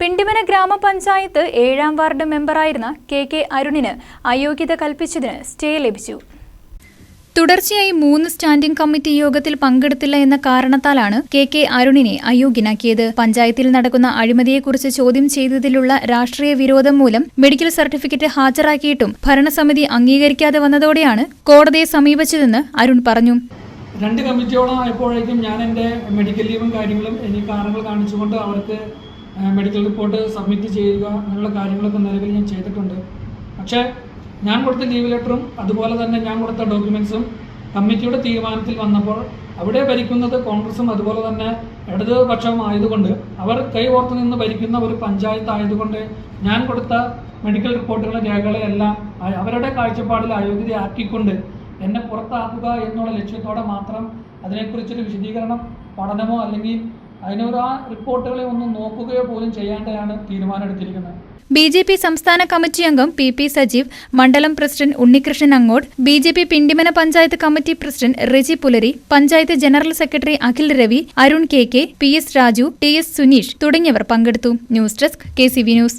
പിണ്ടിമന ഗ്രാമപഞ്ചായത്ത് ഏഴാം വാർഡ് മെമ്പറായിരുന്ന കെ കെ അരുണിന് അയോഗ്യത കൽപ്പിച്ചതിന് സ്റ്റേ ലഭിച്ചു. തുടർച്ചയായി മൂന്ന് സ്റ്റാൻഡിംഗ് കമ്മിറ്റി യോഗത്തിൽ പങ്കെടുത്തില്ല എന്ന കാരണത്താലാണ് കെ കെ അരുണിനെ അയോഗ്യനാക്കിയത്. പഞ്ചായത്തിൽ നടക്കുന്ന അഴിമതിയെക്കുറിച്ച് ചോദ്യം ചെയ്തതിലുള്ള രാഷ്ട്രീയ വിരോധം മൂലം മെഡിക്കൽ സർട്ടിഫിക്കറ്റ് ഹാജരാക്കിയിട്ടും ഭരണസമിതി അംഗീകരിക്കാതെ വന്നതോടെയാണ് കോടതിയെ സമീപിച്ചതെന്ന് അരുൺ പറഞ്ഞു. രണ്ട് കമ്മിറ്റിയോളം ആയപ്പോഴേക്കും ഞാൻ എന്റെ മെഡിക്കൽ ലീവും കാര്യങ്ങളും എനിക്ക് കാരണങ്ങൾ കാണിച്ചുകൊണ്ട് അവർക്ക് മെഡിക്കൽ റിപ്പോർട്ട് സബ്മിറ്റ് ചെയ്യുക അങ്ങനെയുള്ള കാര്യങ്ങളൊക്കെ നിലവിൽ ഞാൻ ചെയ്തിട്ടുണ്ട്. പക്ഷേ ഞാൻ കൊടുത്ത ലീവ് ലെറ്ററും അതുപോലെ തന്നെ ഞാൻ കൊടുത്ത ഡോക്യുമെൻസും കമ്മിറ്റിയുടെ തീരുമാനത്തിൽ വന്നപ്പോൾ അവിടെ ഭരിക്കുന്നത് കോൺഗ്രസും അതുപോലെ തന്നെ ഇടതുപക്ഷം ആയതുകൊണ്ട് അവർ കൈകോർത്ത് നിന്ന് ഭരിക്കുന്ന ഒരു പഞ്ചായത്ത് ആയതുകൊണ്ട് ഞാൻ കൊടുത്ത മെഡിക്കൽ റിപ്പോർട്ടുകളും രേഖകളെല്ലാം അവരുടെ കാഴ്ചപ്പാടിൽ അയോഗ്യതയാക്കിക്കൊണ്ട് എന്നെ പുറത്താക്കുക എന്നുള്ള ലക്ഷ്യത്തോടെ മാത്രം അതിനെക്കുറിച്ചൊരു വിശദീകരണം പഠനമോ അല്ലെങ്കിൽ അതിനൊരു ആ റിപ്പോർട്ടുകളെ ഒന്ന് നോക്കുകയോ പോലും ചെയ്യാണ്ടാണ് തീരുമാനമെടുത്തിരിക്കുന്നത്. ബി ജെ പി സംസ്ഥാന കമ്മിറ്റി അംഗം പി പി സജീവ് മണ്ഡലം പ്രസിഡന്റ് ഉണ്ണികൃഷ്ണൻ അങ്ങോട്ട് B J P Pindimana panchayat committee president Riji Pulari panchayat general secretary Akhil Ravi Arun K K P S Raju T S Suneesh തുടങ്ങിയവർ പങ്കെടുത്തു. News desk K C V news.